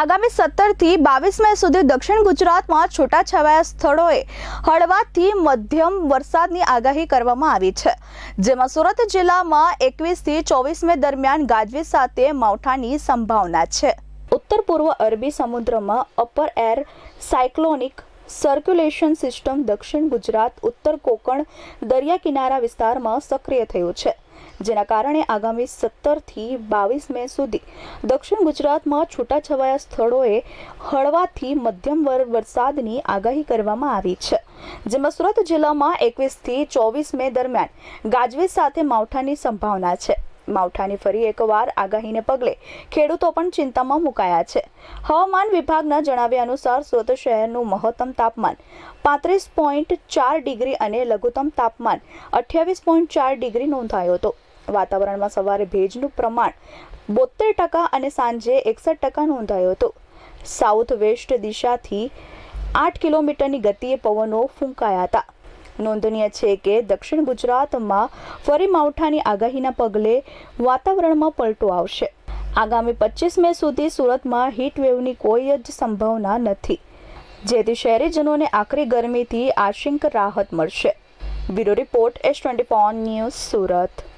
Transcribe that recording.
આગામી સત્તરથી બાવીસ મે સુધી દક્ષિણ ગુજરાતમાં છૂટાછવાયા સ્થળોએ હળવાથી મધ્યમ વરસાદની આગાહી કરવામાં આવી છે. જેમાં સુરત જિલ્લામાં એકવીસથી ચોવીસ મે દરમિયાન ગાજવીજ સાથે માવઠાની સંભાવના છે. ઉત્તર પૂર્વ અરબી સમુદ્રમાં upper air cyclonic circulation system દક્ષિણ ગુજરાત ઉત્તર કોકણ દરિયા કિનારા વિસ્તારમાં સક્રિય થયું છે. જેના કારણે આગામી સત્તરથી બાવીસ મે સુધી દક્ષિણ ગુજરાતમાં છૂટાછવાયા સ્થળોએ હળવાથી મધ્યમ વર, વરસાદની આગાહી કરવામાં આવી છે. જેમાં સુરત જિલ્લામાં એકવીસથી ચોવીસ મે દરમિયાન ગાજવીજ સાથે માવઠાની સંભાવના છે. માવઠાની ફરી એકવાર આગાહીને પગલે ખેડૂતો પણ ચિંતામાં મુકાયા છે. હવામાન વિભાગના જણાવ્યા અનુસાર સુરત શહેરનું મહત્તમ તાપમાન પાંત્રીસ પોઈન્ટ ચાર ડિગ્રી અને લઘુત્તમ તાપમાન અઠ્યાવીસ પોઈન્ટ ચાર ડિગ્રી નોંધાયો હતો. વાતાવરણમાં સવારે ભેજનું પ્રમાણ બોતેર ટકા અને સાંજે એકસઠ ટકા નોંધાયો હતો. સાઉથ વેસ્ટ દિશાથી આઠ કિલોમીટરની ગતિએ પવનો ફૂંકાયા હતા. નોંધનીય છે કે દક્ષિણ ગુજરાતમાં ફરી માવઠાની આગાહીના પગલે વાતાવરણમાં પલટો આવશે. આગામી પચીસ મે સુધી સુરતમાં હીટવેવની કોઈ જ સંભાવના નથી. જેથી શહેરીજનોને આખરી ગરમીથી આશંક રાહત મળશે. Bureau report S twenty news Surat.